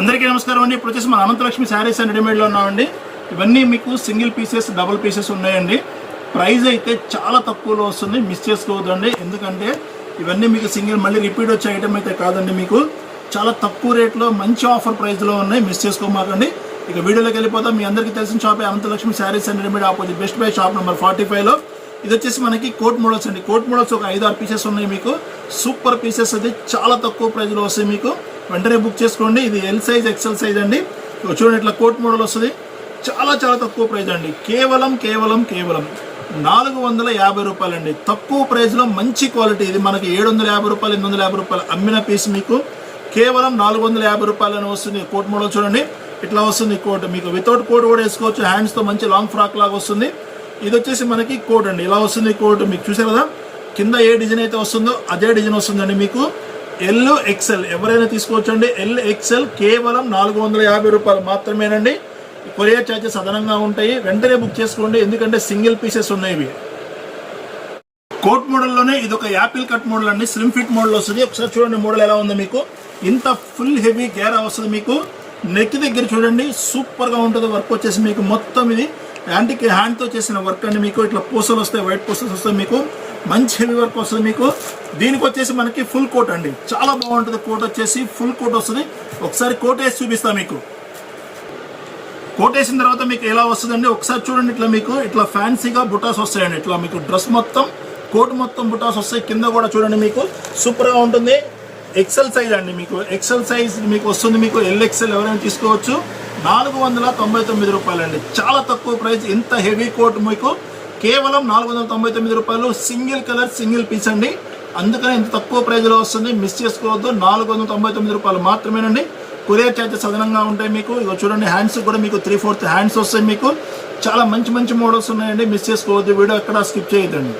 అందరికీ నమస్కారం అండి. ఇప్పుడు వచ్చేసి మన అనంతలక్ష్మి శారీస్ అండ్ రెడీమేడ్లో ఉన్నామండి. ఇవన్నీ మీకు సింగిల్ పీసెస్ డబుల్ పీసెస్ ఉన్నాయండి. ప్రైస్ అయితే చాలా తక్కువలో వస్తుంది. మిస్ చేసుకోవద్దండి. ఎందుకంటే ఇవన్నీ మీకు సింగిల్ మళ్ళీ రిపీట్ వచ్చే ఐటమ్ అయితే కాదండి మీకు. చాలా తక్కువ రేట్లో మంచి ఆఫర్ ప్రైస్లో ఉన్నాయి. మిస్ చేసుకోమాకండి. ఇక వీడియోలోకి వెళ్ళిపోతాం మీ అందరికీ తెలిసిన షాపే Anantalakshmi sarees and readymade opposite. Best buy shop number forty ఫైవ్లో. ఇది వచ్చేసి మనకి కోట్ మోడల్స్ అండి. కోట్ మోడల్స్ ఒక ఐదు ఆరు పీసెస్ ఉన్నాయి మీకు. సూపర్ పీసెస్ అది చాలా తక్కువ ప్రైస్లో వస్తాయి మీకు. వెంటనే బుక్ చేసుకోండి. ఇది ఎల్ సైజ్ ఎక్సెల్ సైజ్ అండి. చూడండి ఇట్లా కోట్ మోడల్ వస్తుంది. చాలా చాలా తక్కువ ప్రైజ్ అండి. కేవలం కేవలం కేవలం నాలుగు వందల యాభై రూపాయలండి. తక్కువ ప్రైస్లో మంచి క్వాలిటీ ఇది. మనకి ఏడు వందల యాభై రూపాయలు ఎనిమిది వందల యాభై రూపాయలు అమ్మిన పీస్ మీకు. కేవలం నాలుగు వందల యాభై రూపాయలని వస్తుంది కోట్ మోడల్ చూడండి. ఇట్లా వస్తుంది కోట్. మీకు వితౌట్ కోట్ కూడా వేసుకోవచ్చు. హ్యాండ్స్తో మంచి లాంగ్ ఫ్రాక్ లాగా వస్తుంది. ఇది వచ్చేసి మనకి కోట్ అండి. ఇలా వస్తుంది కోట్. మీకు చూసారు కదా? కింద ఏ డిజైన్ అయితే వస్తుందో అదే డిజైన్ వస్తుందండి మీకు. ఎల్ ఎక్సెల్ ఎవరైనా తీసుకోవచ్చు అండి ఎల్ ఎక్సెల్ కేవలం నాలుగు వందల యాభై రూపాయలు మాత్రమేనండి. కొరియర్ ఛార్జెస్ అదనంగా ఉంటాయి. వెంటనే బుక్ చేసుకోండి. ఎందుకంటే సింగిల్ పీసెస్ ఉన్నాయి ఇవి. కోట్ మోడల్లోనే ఇది ఒక యాపిల్ కట్ మోడల్ అండి. స్లిమ్ ఫిట్ మోడల్ వస్తుంది. ఒకసారి చూడండి మోడల్ ఎలా ఉంది మీకు. ఇంత ఫుల్ హెవీ గేర్ వస్తుంది మీకు. నెక్ దగ్గర చూడండి. సూపర్గా ఉంటుంది. వర్క్ వచ్చేసి మీకు మొత్తం ఇది. హ్యాండ్కి హ్యాండ్తో చేసిన వర్క్ అండి మీకు. ఇట్లా పూసలు వస్తాయి. వైట్ పూసలు వస్తాయి మీకు. మంచి హెవీ వర్క్ వస్తుంది మీకు. దీనికి వచ్చేసి మనకి ఫుల్ కోట్ అండి. చాలా బాగుంటుంది కోట్ వచ్చేసి. ఫుల్ కోట్ వస్తుంది. ఒకసారి కోట్ వేసి చూపిస్తాను మీకు. కోట్ వేసిన తర్వాత మీకు ఎలా వస్తుందండి? ఒకసారి చూడండి ఇట్లా మీకు. ఇట్లా ఫ్యాన్సీగా బుటాస్ వస్తాయండి. ఇట్లా మీకు డ్రెస్ మొత్తం కోట్ మొత్తం బుటాస్ వస్తాయి. కింద కూడా చూడండి మీకు. సూపర్గా ఉంటుంది. ఎక్సెల్ సైజ్ అండి మీకు. ఎక్సెల్ సైజ్ మీకు వస్తుంది మీకు. ఎల్ఎక్సెల్ ఎవరైనా తీసుకోవచ్చు. నాలుగు వందల తొంభై తొమ్మిది రూపాయలండి. చాలా తక్కువ ప్రైస్ ఇంత హెవీ కోట్ మీకు. కేవలం నాలుగు వందల తొంభై తొమ్మిది రూపాయలు సింగిల్ కలర్ సింగిల్ పీస్ అండి. అందుకని ఇంత తక్కువ ప్రైజ్లో వస్తుంది. మిస్ చేసుకోవద్దు. నాలుగు వందల తొంభై తొమ్మిది రూపాయలు మాత్రమేనండి. కొరియర్ ఛార్జెస్ అదనంగా ఉంటాయి మీకు. ఇగో చూడండి హ్యాండ్స్ కూడా మీకు త్రీ ఫోర్త్ హ్యాండ్స్ వస్తాయి మీకు. చాలా మంచి మంచి మోడల్స్ ఉన్నాయండి. మిస్ చేసుకోవద్దు. వీడియో ఎక్కడ స్కిప్ చేయొద్దండి.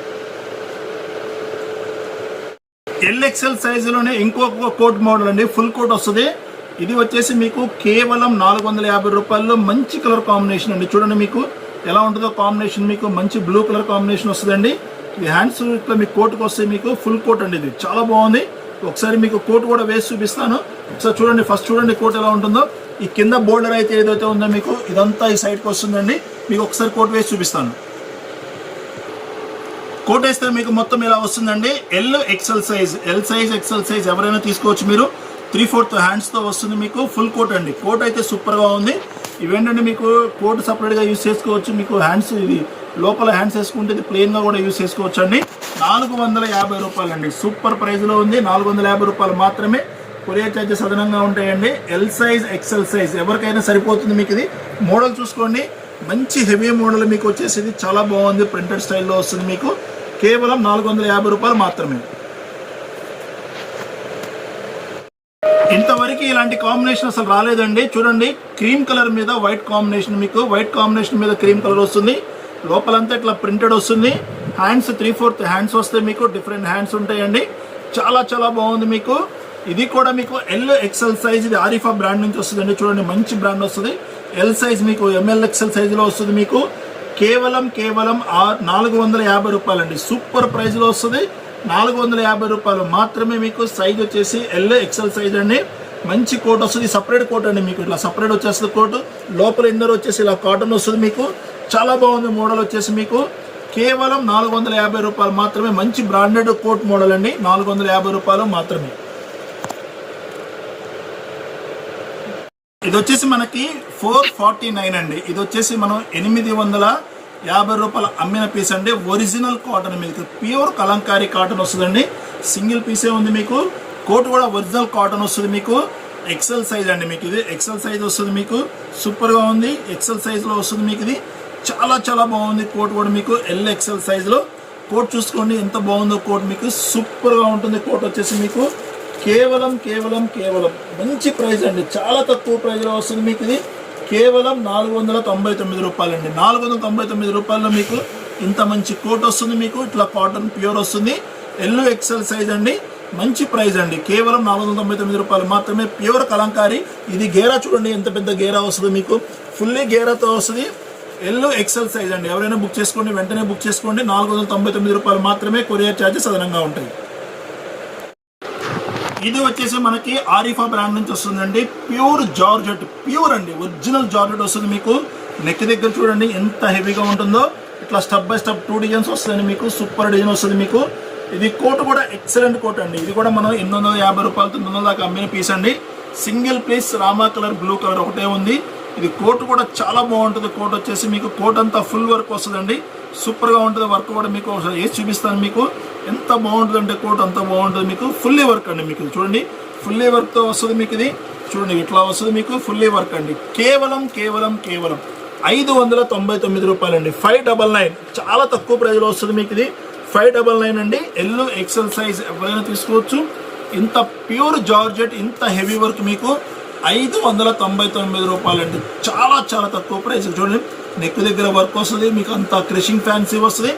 ఎల్ఎక్స్ఎల్ సైజులోనే ఇంకొక కోట్ మోడల్ అండి. ఫుల్ కోట్ వస్తుంది. ఇది వచ్చేసి మీకు కేవలం నాలుగు వందల యాభై రూపాయల్లో మంచి కలర్ కాంబినేషన్ అండి. చూడండి మీకు. ఎలా ఉంటుందో కాంబినేషన్ మీకు మంచి బ్లూ కలర్ కాంబినేషన్ వస్తుందండి. ఈ హ్యాండ్స్ ఇట్లా మీకు కోట్కి వస్తే మీకు ఫుల్ కోట్ అండి ఇది. చాలా బాగుంది. ఒకసారి మీకు కోట్ కూడా వేసి చూపిస్తాను. ఒకసారి చూడండి ఫస్ట్ చూడండి కోట్ ఎలా ఉంటుందో. ఈ కింద బోర్డర్ అయితే ఏదైతే ఉందో మీకు ఇదంతా ఈ సైడ్కి వస్తుందండి. మీకు ఒకసారి కోట్ వేసి చూపిస్తాను. కోట్ వేస్తే మీకు మొత్తం ఇలా వస్తుందండి. L XL size L size XL size ఎవరైనా తీసుకోవచ్చు మీరు. త్రీ ఫోర్త్ హ్యాండ్స్తో వస్తుంది మీకు ఫుల్ కోట్ అండి. కోట్ అయితే సూపర్గా ఉంది. ఇవేంటంటే మీకు కోట్ సపరేట్గా యూస్ చేసుకోవచ్చు. మీకు హ్యాండ్స్ ఇది లోపల హ్యాండ్స్ వేసుకుంటే ఇది ప్లెయిన్గా కూడా యూస్ చేసుకోవచ్చు అండి. నాలుగు వందల యాభై రూపాయలు అండి. సూపర్ ప్రైస్లో ఉంది. నాలుగు వందల యాభై రూపాయలు మాత్రమే కొరియర్ ఛార్జెస్ అదనంగా ఉంటాయండి. ఎల్ సైజ్ ఎక్సెల్ సైజ్ ఎవరికైనా సరిపోతుంది మీకు ఇది. మోడల్ చూసుకోండి. మంచి హెవీ మోడల్ మీకు వచ్చేసి ఇది. చాలా బాగుంది. ప్రింటెడ్ స్టైల్లో వస్తుంది మీకు. కేవలం నాలుగు వందల యాభై రూపాయలు మాత్రమే. ఇంతవరకు ఇలాంటి కాంబినేషన్ అసలు రాలేదండి. చూడండి క్రీమ్ కలర్ మీద వైట్ కాంబినేషన్ మీకు. వైట్ కాంబినేషన్ మీద క్రీమ్ కలర్ వస్తుంది. లోపలంతా ఇట్లా ప్రింటెడ్ వస్తుంది. హ్యాండ్స్ త్రీ ఫోర్త్ హ్యాండ్స్ వస్తే మీకు డిఫరెంట్ హ్యాండ్స్ ఉంటాయండి. చాలా చాలా బాగుంది మీకు. ఇది కూడా మీకు ఎల్ ఎక్సెల్ సైజ్ ఇది ఆరిఫా బ్రాండ్ నుంచి వస్తుందండి. చూడండి మంచి బ్రాండ్ వస్తుంది. ఎల్ సైజ్ మీకు ఎంఎల్ ఎక్సెల్ సైజులో వస్తుంది మీకు. కేవలం కేవలం ఆ నాలుగు వందల యాభై రూపాయలండి. సూపర్ ప్రైజ్లో వస్తుంది. నాలుగు వందల యాభై రూపాయలు మాత్రమే మీకు సైజ్ వచ్చేసి ఎల్ ఎక్సెల్ సైజ్ అండి. మంచి కోట్ వస్తుంది సపరేట్ కోట్ అండి మీకు. ఇట్లా సపరేట్ వచ్చేస్తుంది కోట్. లోపల ఇన్నర్ వచ్చేసి ఇలా కాటన్ వస్తుంది మీకు. చాలా బాగుంది మోడల్ వచ్చేసి మీకు. కేవలం నాలుగు వందల యాభై రూపాయలు మాత్రమే మంచి బ్రాండెడ్ కోట్ మోడల్ అండి. నాలుగు వందల యాభై రూపాయలు మాత్రమే. ఇది వచ్చేసి మనకి ఫోర్ ఫార్టీ నైన్ అండి. ఇది వచ్చేసి మనం ఎనిమిది వందల యాభై రూపాయలు అమ్మిన పీస్ అండి. ఒరిజినల్ కాటన్ మీకు ప్యూర్ కలంకారీ కాటన్ వస్తుందండి. సింగిల్ పీసే ఉంది మీకు. కోట్ కూడా ఒరిజినల్ కాటన్ వస్తుంది మీకు. ఎక్సెల్ సైజ్ అండి మీకు ఇది. ఎక్సెల్ సైజ్ వస్తుంది మీకు. సూపర్గా ఉంది. ఎక్సెల్ సైజ్లో వస్తుంది మీకు ఇది. చాలా చాలా బాగుంది కోట్ కూడా మీకు. ఎల్ ఎక్సెల్ సైజ్లో కోట్ చూసుకోండి ఎంత బాగుందో కోట్ మీకు. సూపర్గా ఉంటుంది కోట్ వచ్చేసి మీకు. కేవలం కేవలం కేవలం. మంచి ప్రైస్ అండి. చాలా తక్కువ ప్రైస్లో వస్తుంది మీకు ఇది. కేవలం నాలుగు వందల తొంభై తొమ్మిది రూపాయలండి. నాలుగు వందల తొంభై తొమ్మిది రూపాయల్లో మీకు ఇంత మంచి కోట్ వస్తుంది మీకు ఇట్లా కాటన్ ప్యూర్ వస్తుంది. ఎల్లో ఎక్సెల్ సైజ్ అండి. మంచి ప్రైస్ అండి. కేవలం నాలుగు వందల తొంభై తొమ్మిది రూపాయలు మాత్రమే ప్యూర్ కలంకారీ. ఇది గేరా చూడండి ఎంత పెద్ద గేరా వస్తుంది మీకు. ఫుల్లీ గేరాతో వస్తుంది. ఎల్లో ఎక్సెల్ సైజ్ అండి. ఎవరైనా బుక్ చేసుకోండి వెంటనే బుక్ చేసుకోండి. నాలుగు వందల తొంభై తొమ్మిది రూపాయలు మాత్రమే కొరియర్ ఛార్జెస్ అదనంగా ఉంటాయి. ఇది వచ్చేసి మనకి ఆరిఫా బ్రాండ్ నుంచి వస్తుందండి. ప్యూర్ జార్జెట్ ప్యూర్ అండి. ఒరిజినల్ జార్జెట్ వస్తుంది మీకు. నెక్ దగ్గర చూడండి ఎంత హెవీగా ఉంటుందో. ఇట్లా step by step two designs వస్తుంది మీకు. సూపర్ డిజైన్ వస్తుంది మీకు. ఇది కోట్ కూడా ఎక్సలెంట్ కోట్ అండి. ఇది కూడా మనం ఎనిమిది వందల యాభై రూపాయలు తొమ్మిది వందల దాకా అమ్మిన పీస్ అండి. Single piece Rama colour blue colour ఒకటే ఉంది. ఇది కోట్ కూడా చాలా బాగుంటుంది. కోట్ వచ్చేసి మీకు కోట్ అంతా ఫుల్ వర్క్ వస్తుందండి. సూపర్గా ఉంటుంది. వర్క్ కూడా మీకు ఒకసారి వేసి చూపిస్తాను మీకు. ఎంత బాగుంటుంది అంటే కోట్ అంత బాగుంటుంది మీకు. ఫుల్లీ వర్క్ అండి మీకు చూడండి. ఫుల్లీ వర్క్తో వస్తుంది మీకు ఇది. చూడండి ఇట్లా వస్తుంది మీకు. ఫుల్లీ వర్క్ అండి. కేవలం కేవలం కేవలం ఐదు వందల తొంభై తొమ్మిది రూపాయలండి. ఫైవ్ డబల్ నైన్ చాలా తక్కువ ప్రైజ్లో వస్తుంది మీకు ఇది. ఫైవ్ డబల్ నైన్ అండి. ఎల్లో ఎక్సెల్ సైజ్ ఎవరైనా తీసుకోవచ్చు. ఇంత ప్యూర్ జార్జెట్ ఇంత హెవీ వర్క్ మీకు ఐదు వందల తొంభై తొమ్మిది రూపాయలండి. చాలా చాలా తక్కువ ప్రైస్ చూడండి నెక్ దగ్గర వర్క్ వస్తుంది. మీకు అంత క్రిషింగ్ ఫ్యాన్సీ వస్తుంది.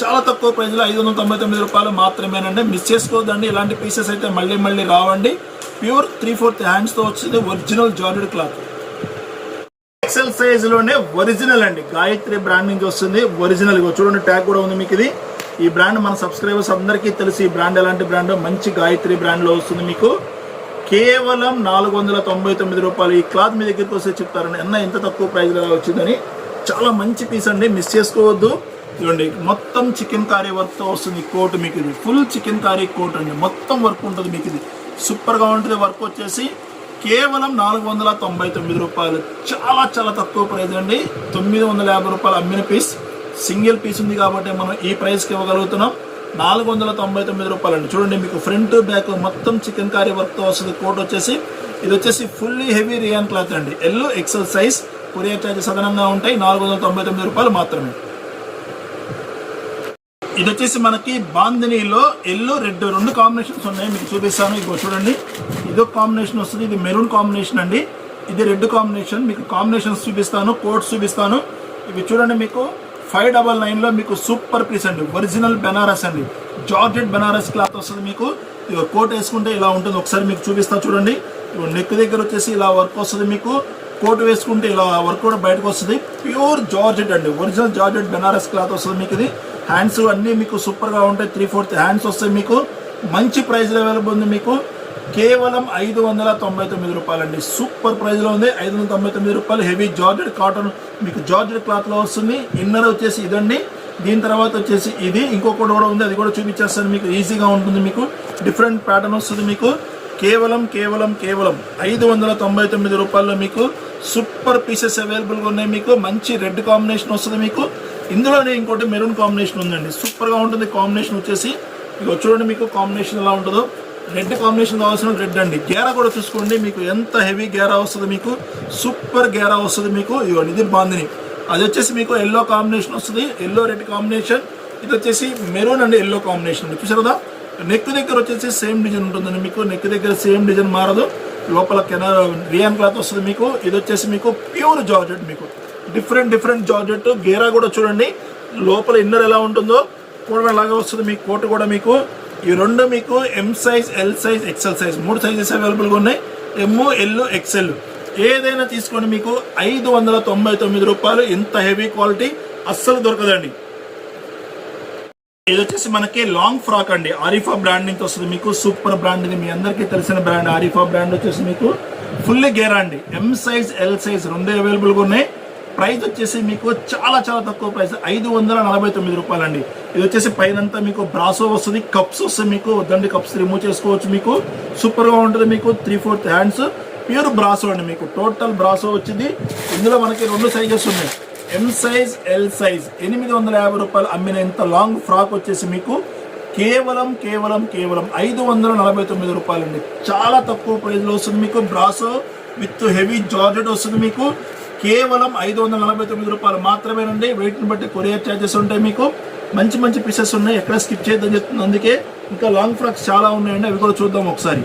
చాలా తక్కువ ప్రైస్లో ఐదు వందల తొంభై తొమ్మిది రూపాయలు మాత్రమేనండి. మిస్ చేసుకోవద్దండి ఇలాంటి పీసెస్ అయితే మళ్ళీ మళ్ళీ రావండి. ప్యూర్ త్రీ ఫోర్త్ హ్యాండ్స్తో వచ్చింది ఒరిజినల్ జార్జెడ్ క్లాత్ ఎక్సెల్ సైజ్లోనే ఒరిజినల్ అండి. గాయత్రి బ్రాండ్ నుంచి వస్తుంది. ఒరిజినల్ చూడండి ట్యాగ్ కూడా ఉంది మీకు ఇది. ఈ బ్రాండ్ మన సబ్స్క్రైబర్స్ అందరికీ తెలుసు ఈ బ్రాండ్ ఎలాంటి బ్రాండ్ మంచి గాయత్రి బ్రాండ్లో వస్తుంది మీకు. కేవలం నాలుగు వందల తొంభై తొమ్మిది రూపాయలు. ఈ క్లాత్ మీ దగ్గరికి వస్తే చెప్తారండి అన్న ఎంత తక్కువ ప్రైస్లో వచ్చిందని. చాలా మంచి పీస్ అండి. మిస్ చేసుకోవద్దు. చూడండి మొత్తం చికెన్ కారీ వర్క్ వస్తుంది కోట్ మీకు ఇది. ఫుల్ చికెన్ కారీ కోట్ అండి. మొత్తం వర్క్ ఉంటుంది మీకు ఇది. సూపర్గా ఉంటుంది. వర్క్ వచ్చేసి కేవలం నాలుగు వందల తొంభై తొమ్మిది రూపాయలు. చాలా చాలా తక్కువ ప్రైస్ అండి. తొమ్మిది వందల యాభై రూపాయలు అమ్మిన పీస్ సింగిల్ పీస్ ఉంది కాబట్టి మనం ఈ ప్రైస్కి ఇవ్వగలుగుతున్నాం. నాలుగు వందల తొంభై తొమ్మిది రూపాయలు అండి. చూడండి మీకు ఫ్రంట్ బ్యాక్ మొత్తం చికెన్ కారీ వర్క్తో వస్తుంది. కోట్ వచ్చేసి ఇది వచ్చేసి ఫుల్లీ హెవీ రియాన్ క్లాత్ అండి. Yellow XL size courier charges అదనంగా ఉంటాయి. నాలుగు వందల తొంభై తొమ్మిది రూపాయలు మాత్రమే. ఇది వచ్చేసి మనకి బాందినీలో ఎల్లో రెడ్ రెండు కాంబినేషన్స్ ఉన్నాయి. మీకు చూపిస్తాను. ఇది చూడండి. ఇదొక కాంబినేషన్ వస్తుంది. ఇది మెరూన్ కాంబినేషన్ అండి. ఇది రెడ్ కాంబినేషన్. మీకు కాంబినేషన్స్ చూపిస్తాను. కోట్స్ చూపిస్తాను. ఇవి చూడండి మీకు. ఫైవ్ డబల్ నైన్లో మీకు సూపర్ పీస్ అండి. ఒరిజినల్ బెనారస్ అండి. జార్జెట్ బెనారస్ క్లాత్ వస్తుంది మీకు. ఇగో కోట్ వేసుకుంటే ఇలా ఉంటుంది. ఒకసారి మీకు చూపిస్తా చూడండి. నెక్ దగ్గర వచ్చేసి ఇలా వర్క్ వస్తుంది మీకు. కోట్ వేసుకుంటే ఇలా వర్క్ కూడా బయటకు వస్తుంది. ప్యూర్ జార్జెట్ అండి. ఒరిజినల్ జార్జెట్ బెనారస్ క్లాత్ వస్తుంది మీకు ఇది. హ్యాండ్స్ అన్నీ మీకు సూపర్గా ఉంటాయి. త్రీ ఫోర్త్ హ్యాండ్స్ వస్తాయి మీకు. మంచి ప్రైస్లో అవైలబుల్ ఉంది మీకు. కేవలం ఐదు వందల తొంభై తొమ్మిది రూపాయలండి. సూపర్ ప్రైస్లో ఉంది. ఐదు వందల తొంభై తొమ్మిది రూపాయలు. హెవీ జార్జెడ్ కాటన్ మీకు జార్జెడ్ క్లాత్లో వస్తుంది. ఇన్నర్ వచ్చేసి ఇదండి. దీని తర్వాత వచ్చేసి ఇది. ఇంకొకటి కూడా ఉంది. అది కూడా చూపించేస్తాను మీకు. ఈజీగా ఉంటుంది మీకు. డిఫరెంట్ ప్యాటర్న్ వస్తుంది మీకు. కేవలం కేవలం కేవలం ఐదు వందల తొంభై తొమ్మిది రూపాయల్లో మీకు సూపర్ పీసెస్ అవైలబుల్గా ఉన్నాయి మీకు. మంచి రెడ్ కాంబినేషన్ వస్తుంది మీకు. ఇందులోనే ఇంకోటి మెరూన్ కాంబినేషన్ ఉందండి. సూపర్గా ఉంటుంది కాంబినేషన్ వచ్చేసి. ఇక చూడండి మీకు కాంబినేషన్ ఎలా ఉంటుందో. రెడ్ కాంబినేషన్ కావాల్సిన రెడ్ అండి. గేరా కూడా చూసుకోండి. మీకు ఎంత హెవీ గేరా వస్తుంది మీకు. సూపర్ గేరా వస్తుంది మీకు. ఇవ్వండి ఇది బాందిని అది వచ్చేసి మీకు ఎల్లో కాంబినేషన్ వస్తుంది. Yellow red combination. ఇది వచ్చేసి మెరూన్ అండి ఎల్లో కాంబినేషన్ అండి. నెక్ దగ్గర వచ్చేసి సేమ్ డిజైన్ ఉంటుందండి మీకు. నెక్ దగ్గర సేమ్ డిజైన్ మారదు. లోపల కెనాల్ రియాన్ క్లాత్ వస్తుంది మీకు. ఇది వచ్చేసి మీకు ప్యూర్ జార్జెట్ మీకు. Different different georgette. గేరా కూడా చూడండి. లోపల ఇన్నర్ ఎలా ఉంటుందో కూడా లాగా వస్తుంది మీకు కోట్ కూడా మీకు. ఈ రెండు మీకు M size L size XL size మూడు సైజెస్ అవైలబుల్గా ఉన్నాయి. ఎమ్ ఎల్ ఎక్సెల్ ఏదైనా తీసుకోండి మీకు. ఐదు వందల తొంభై తొమ్మిది రూపాయలు. ఇంత హెవీ క్వాలిటీ అస్సలు దొరకదండి. ఇది వచ్చేసి మనకి లాంగ్ ఫ్రాక్ అండి. ఆరిఫా బ్రాండ్ నుంచి వస్తుంది మీకు. సూపర్ బ్రాండ్ ఇది. మీ అందరికీ తెలిసిన బ్రాండ్ ఆరిఫా బ్రాండ్ వచ్చేసి మీకు. ఫుల్లీ గేరా అండి. ఎం సైజ్ ఎల్ సైజ్ రెండే అవైలబుల్గా ఉన్నాయి. ప్రైస్ వచ్చేసి మీకు చాలా చాలా తక్కువ ప్రైస్ ఐదు వందల నలభై తొమ్మిది రూపాయలండి. ఇది వచ్చేసి పైనంతా మీకు బ్రాసో వస్తుంది. కప్స్ వస్తాయి మీకు వద్దండి. కప్స్ రిమూవ్ చేసుకోవచ్చు మీకు. సూపర్గా ఉంటుంది మీకు. Three fourth hands pure brasso అండి మీకు. టోటల్ బ్రాసో వచ్చింది. ఇందులో మనకి రెండు సైజెస్ ఉన్నాయి. ఎం సైజ్ ఎల్ సైజ్ ఎనిమిది వందల యాభై రూపాయలు అమ్మిన ఇంత లాంగ్ ఫ్రాక్ వచ్చేసి మీకు కేవలం కేవలం కేవలం ఐదు వందల నలభై తొమ్మిది రూపాయలండి. చాలా తక్కువ ప్రైస్లో వస్తుంది మీకు. బ్రాసో విత్ హెవీ జార్జెట్ వస్తుంది మీకు. కేవలం ఐదు వందల నలభై తొమ్మిది రూపాయలు మాత్రమేనండి. వెయిట్ని బట్టి కొరియర్ ఛార్జెస్ ఉంటాయి మీకు. మంచి మంచి పీసెస్ ఉన్నాయి. ఎక్కడ స్కిప్ చేయొద్దని చెప్తుంది అందుకే ఇంకా లాంగ్ ఫ్రాక్స్ చాలా ఉన్నాయండి. అవి కూడా చూద్దాం ఒకసారి.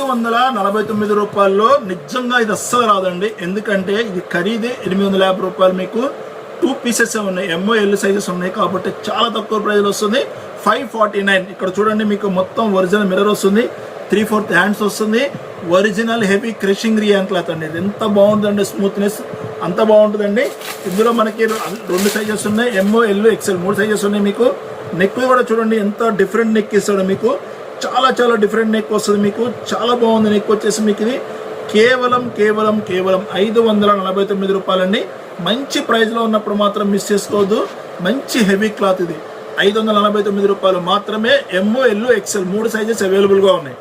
ఐదు వందల నలభై తొమ్మిది రూపాయల్లో నిజంగా ఇది అస్సలు రాదండి. ఎందుకంటే ఇది ఖరీదే ఎనిమిది వందల యాభై రూపాయలు మీకు టూ పీసెస్ ఉన్నాయి. ఎంఓ ఎల్ సైజెస్ ఉన్నాయి కాబట్టి చాలా తక్కువ ప్రైస్ వస్తుంది. ఫైవ్ ఫార్టీ నైన్ ఇక్కడ చూడండి మీకు మొత్తం ఒరిజినల్ మిర్రర్ వస్తుంది. త్రీ ఫోర్త్ హ్యాండ్స్ వస్తుంది. Original heavy crushing rayon cloth అండి. ఇది ఎంత బాగుందండి స్మూత్నెస్. అంత బాగుంటుందండి. ఇందులో మనకి రెండు సైజెస్ ఉన్నాయి. ఎంఓ ఎల్ ఎక్సెల్ మూడు సైజెస్ ఉన్నాయి మీకు. నెక్ కూడా చూడండి ఎంత డిఫరెంట్ నెక్ ఇస్తాడు మీకు. చాలా చాలా డిఫరెంట్ నెక్ వస్తుంది మీకు. చాలా బాగుంది నెక్ వచ్చేసి మీకు ఇది. కేవలం కేవలం కేవలం ఐదు వందల నలభై తొమ్మిది రూపాయలండి. మంచి ప్రైస్లో ఉన్నప్పుడు మాత్రం మిస్ చేసుకోవద్దు. మంచి హెవీ క్లాత్ ఇది. ఐదు వందల నలభై తొమ్మిది రూపాయలు మాత్రమే ఎంఓ ఎల్లు ఎక్సెల్ మూడు సైజెస్ అవైలబుల్గా ఉన్నాయి.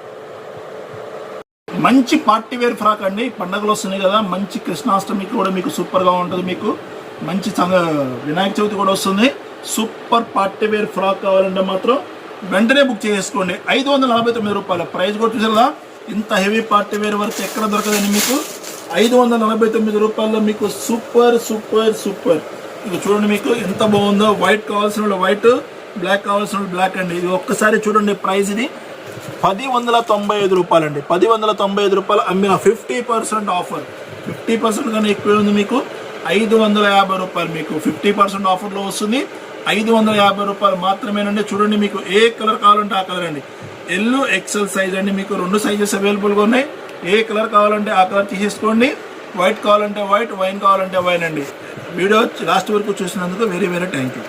మంచి పార్టీ వేర్ ఫ్రాక్ అండి. పండగలు వస్తున్నాయి కదా. మంచి కృష్ణాష్టమికి కూడా మీకు సూపర్గా ఉంటుంది మీకు. మంచి వినాయక చవితి కూడా వస్తుంది. సూపర్ పార్టీ వేర్ ఫ్రాక్ కావాలంటే మాత్రం వెంటనే బుక్ చేసుకోండి ఐదు వందల నలభై తొమ్మిది రూపాయల ప్రైస్ కూడా ఇంత హెవీ పార్టీ వేర్ వరకు ఎక్కడ దొరకదండి మీకు? ఐదు వందల నలభై తొమ్మిది రూపాయల్లో మీకు సూపర్ సూపర్ సూపర్. ఇది చూడండి మీకు ఎంత బాగుందో. వైట్ కావాల్సిన వాళ్ళు వైట్ బ్లాక్ కావాల్సిన బ్లాక్ అండి. ఇది ఒక్కసారి చూడండి ప్రైస్ ఇది. పది వందల తొంభై ఐదు రూపాయలండి. పది వందల తొంభై ఐదు రూపాయలు అమ్మిన fifty percent offer. Fifty percent కన్నా ఎక్కువ ఉంది మీకు. ఐదు వందల యాభై రూపాయలు మీకు. ఫిఫ్టీ పర్సెంట్ ఆఫర్లో వస్తుంది. ఐదు వందల యాభై రూపాయలు మాత్రమేనండి. చూడండి మీకు ఏ కలర్ కావాలంటే ఆ కలర్ అండి. ఎల్లో ఎక్సెల్ సైజ్ అండి. మీకు రెండు సైజెస్ అవైలబుల్గా ఉన్నాయి. ఏ కలర్ కావాలంటే ఆ కలర్ తీసేసుకోండి. వైట్ కావాలంటే వైట్ వైన్ కావాలంటే వైన్ అండి. వీడియో లాస్ట్ వరకు చూసినందుకు వెరీ వెరీ థ్యాంక్ యూ.